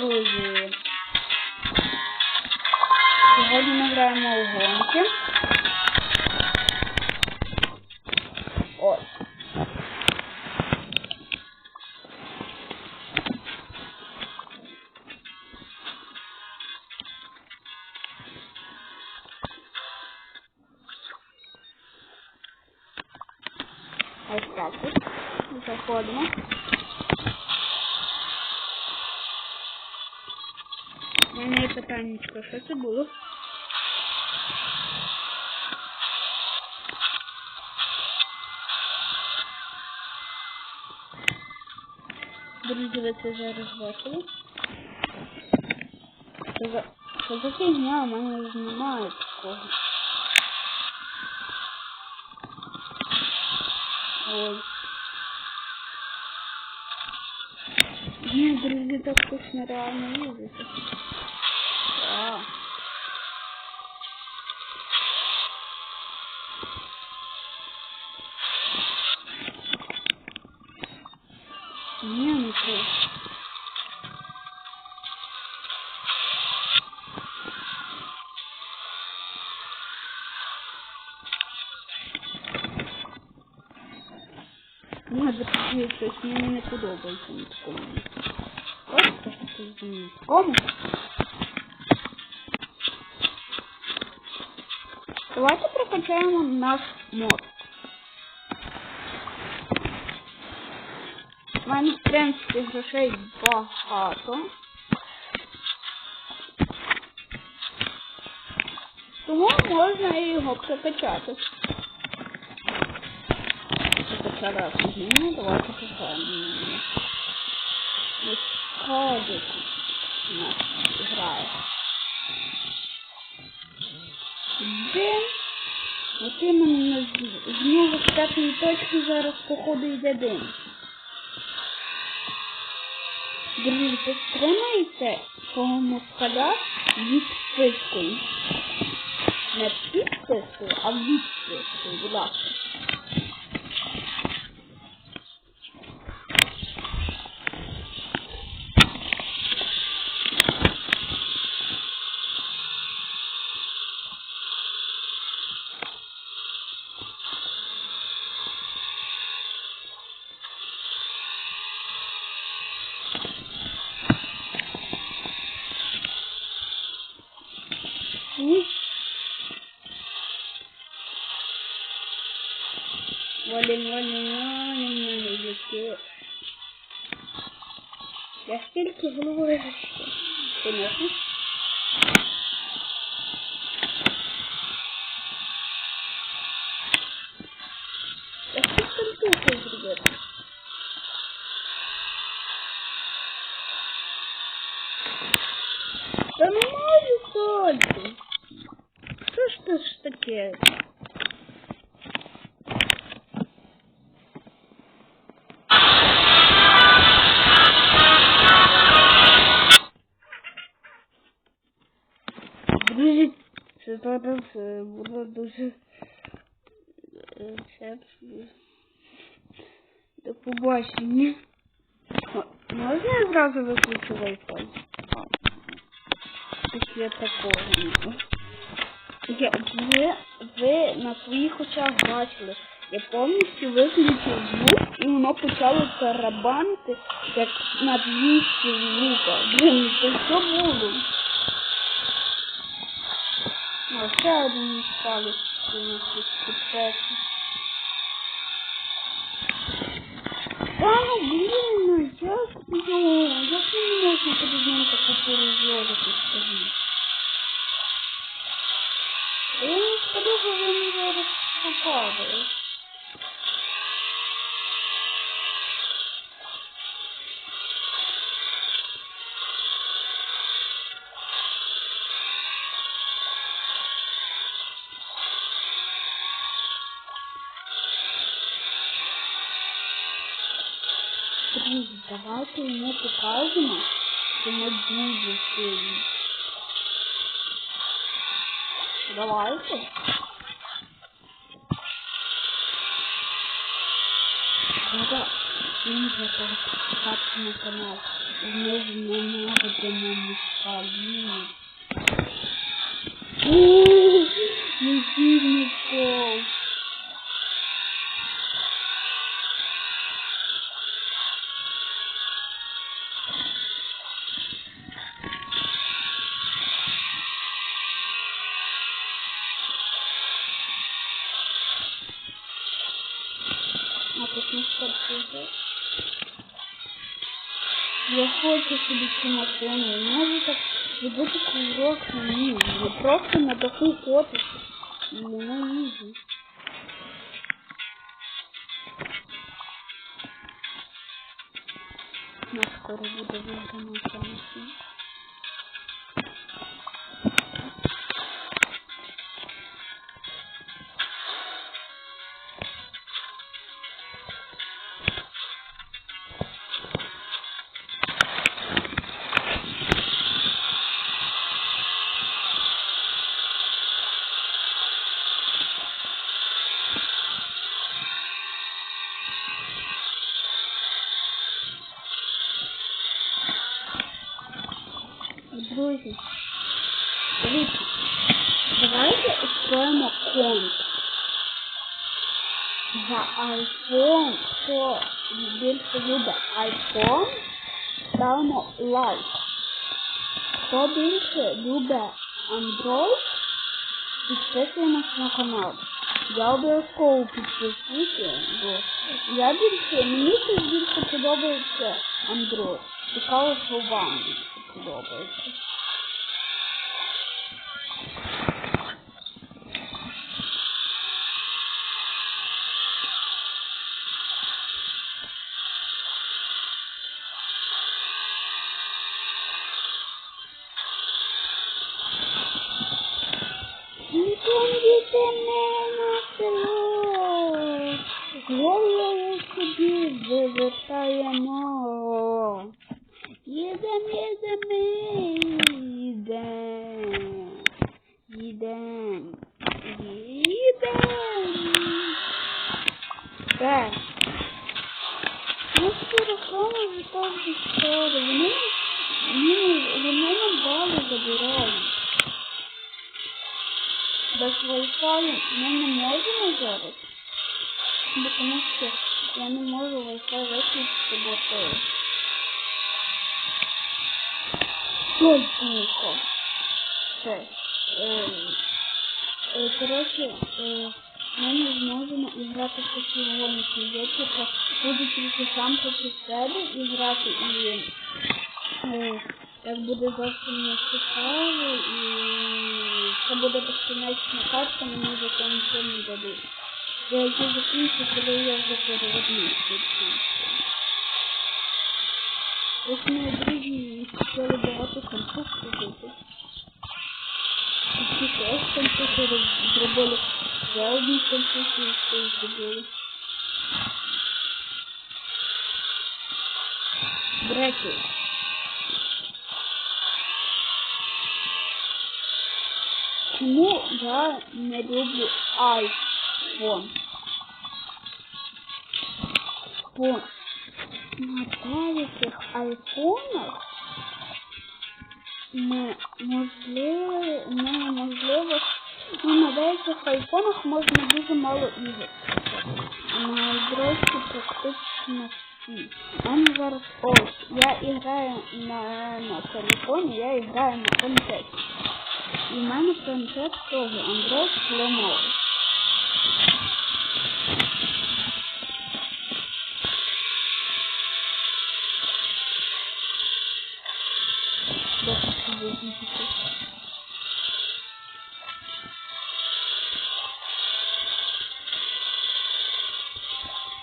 друзі. Сьогодні ми граємо у гонки. Ось. Ось так от. Заходимо. У мене є питаннячко, що це було? Друзі, ви це зараз бачили? Що за, фігня? У мене ж немає такого. Ой. Ні, друзі, так щось нереально їздити. А. Ні, ну це. Ні, запустити щось мені не подобається на такому. Ось такому. Давайте прокачаємо наш мод. У мене, в принципі, грошей багато. Тому можна і його прокачати. Прокачали офігенно, давайте покажемо. Ходить у нас грає. Де? От іменно з, з нього з п'ятої точки зараз походу йде дим. Друзі, підтримайте свого москаля відпискою. Не підпискою, а відпискою, будь ласка. Сольти. Що ж це ж таке? Друзі, це е, до побачення. Можна я зразу виключу Wi-Fi? Після такого. Я, ви, ви на своїх очах бачили. Я повністю виключив звук і воно почало тарабанити як на 200 звука. Блін, це що було? О, ще один палець тут підпеці. Та ну блін, як ну, як не можна перед таку перезорити, скажіть? Попадає. Друзі, давайте йому покажемо, що ми дуже сильні. Давайте. Треба він вже підписати на канал. Ми ненавидимо москалів. Ууу, не пол. А тут не стартує. Я хочу собі цю машину. Може так зробити курок на. Не просто на таку котику. Ненавижу. У нас скоро буде виграна ця. Лайк. Хто більше любить Android, підписуємось на канал. Я обов'язково підписуюся, бо я більше, мені це більше подобається Android. Цікаво, що вам більше подобається. Голову собі вивертаємо. Їдем, їдем, їдем, їдем, їдем. Так. Ну, телефони вже так. Вони, вони, вони нам бали забирають. Без Wi-Fi ми не можемо зараз. Бо тому що я не можу Wi-Fi виключити, бо це... Ой, тихо. Все. Е, е, коротше, е, ми не зможемо іграти в такі гонки. Я типу буду тільки сам проти себе іграти і е, так буде зовсім не цікаво і це буде безкінечна картка, мені за це нічого не дадуть. Я її закінчу, коли я вже переводню Ось мої друзі хотіли багато конфуз робити. І ці теж ще одні комп'ютери, що зробили. Чому я не люблю iPhone? Бо на деяких айфонах неможливо, неможливо, ну, на деяких айфонах можна дуже мало ігор. На дрості практично всі. У мене зараз ось, я граю на, на телефоні, я граю на планшеті. І в мене планшет теж Android Lenovo.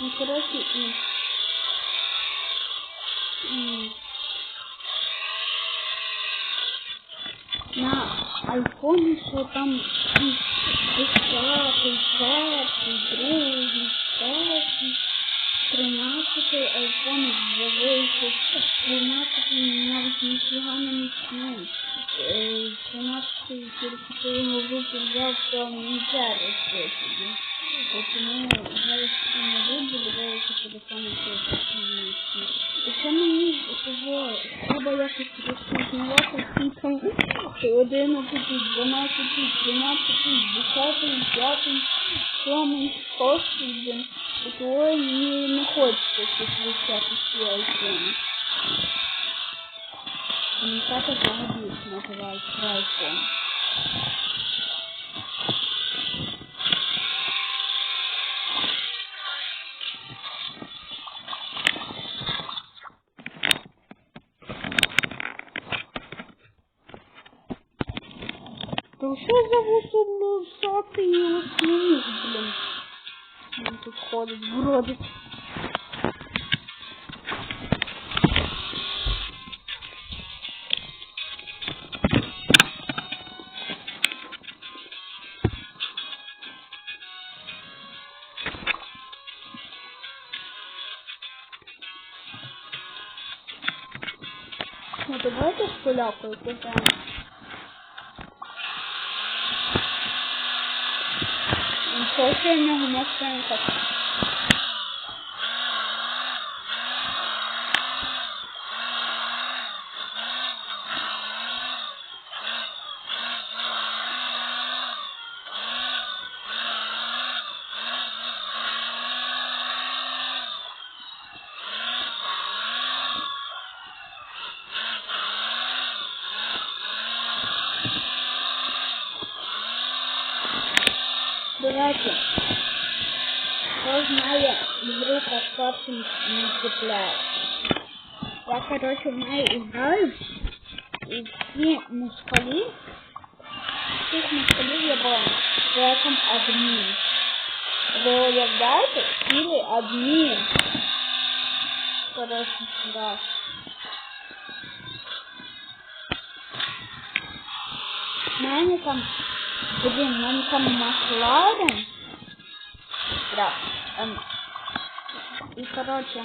Ну, коротше, і... і... на айфоні, що там десятий, перший, другий, третій, тринадцятий айфон вийшов, тринадцятий навіть ніфіга не міцний. Тринадцятий тільки по його взяв, то мені зараз собі. Тому зараз не вибуду, дивилися телефони І ще мені треба якось розпізнавати там 11, 12, 13, 10, 5, 7, 6, блін. І того мені не хочеться підключати всі айфони. Коммуникатор взагалі називається айфон. То що за вусатий осьминіг, блін? Він тут ходить, бродить. Ну давайте з полякою пограємо. Нічого, що в нього машинка. До речі, хто знає ігру по старшим мультиплеєр. Я, короче, в неї граю, і всі мускалі, всіх мускалів я була треком адмін. Ви уявляєте, цілий адмін. Короче, да. В там Блин, мене там Макларен. Да. Ем. І короче.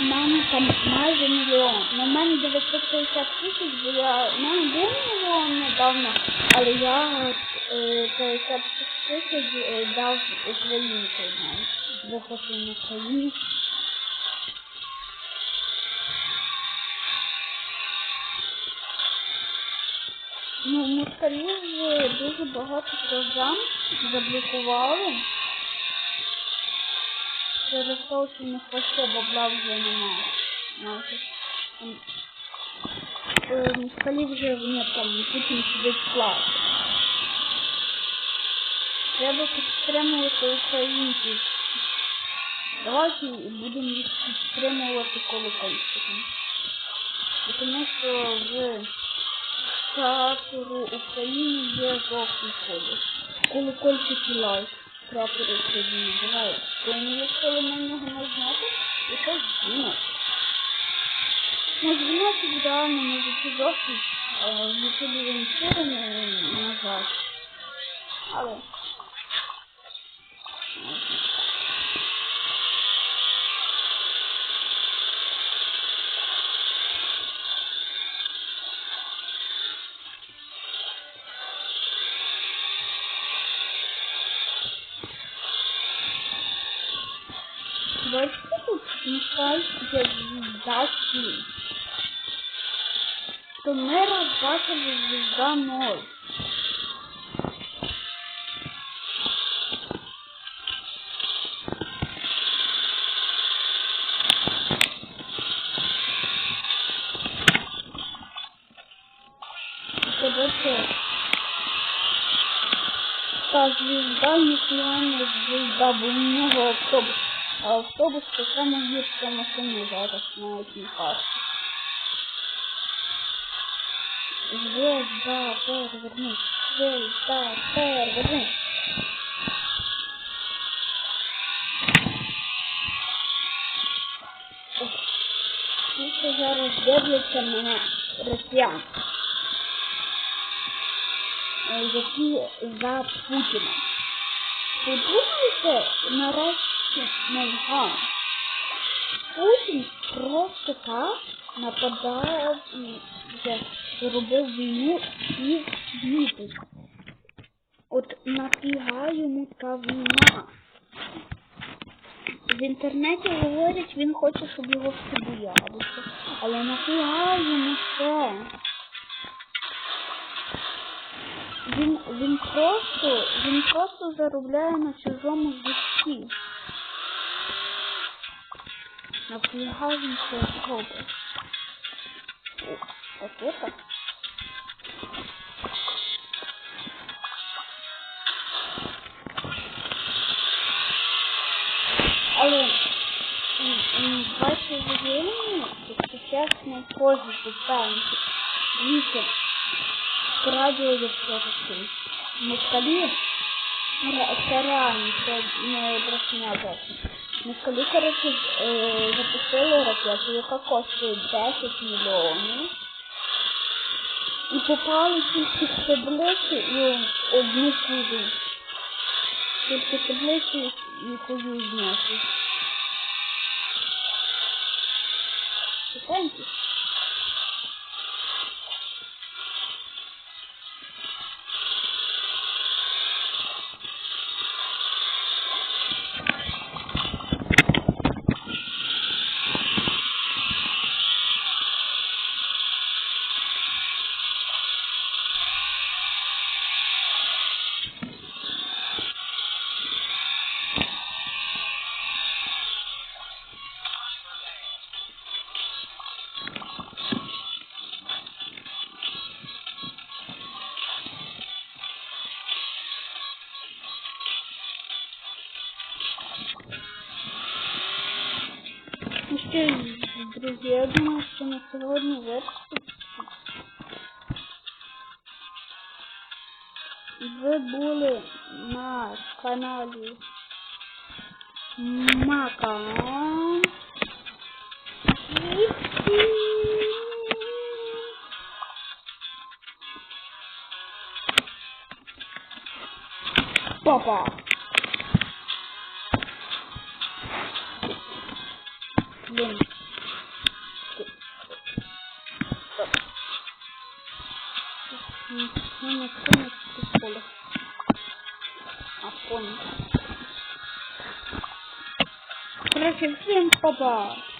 Мене там майже мільйон. Ну, в мене 950 тисяч, бо я... Мене був мільйон недавно, але я е, 50 тисяч е, дав українцям. Бо хочу на Україні. Ну, москалів дуже багато програм заблокували. Через те, що них вообще бабла вже немає. Знаєте, там, е, москалів вже нет, там Путін сидить класі. Треба підтримувати українців. Давайте будемо їх підтримувати колокольчиком. Тому що в прапору України є жовтий колір. Колокольчик і лайк. Прапор України буває. Якщо ви на нього нажмете, і то дзвінок. Ну, дзвіночок реально може бути жовтий, а в ютубі він чорний, на жаль. Але... Бачите тут Михайль звізда 7. То ми розбачили звізда 0. Короче, та звізда ніхто не звізда, бо в нього автобус. Це саме гірша машина зараз на цій карті. Звезда, перевернись. Звезда, перевернись. Тільки зараз дивляться мене росіян. е, Які за Путіна. Подумайте нарешті вообще нога. Путін просто так нападав і робив війну і діти. От нафіга йому та війна. В інтернеті говорять, він хоче, щоб його всі боялися. Але нафіга йому це. Він він просто він просто заробляє на чужому житті м, бачу воєнні, що чесно позицію певнити. Дивіться, по радіо є все таке. Москалі, ре- це реально, це не зовсім. Москалі, коротше, е, запустили ракету, яка коштує 10 мільйонів. І попали тільки в таблиці і одну кузу. Тільки таблиці і кузу знесли. Чекайте. んー、まあ、か抱。А, помню. Короче, всем папа.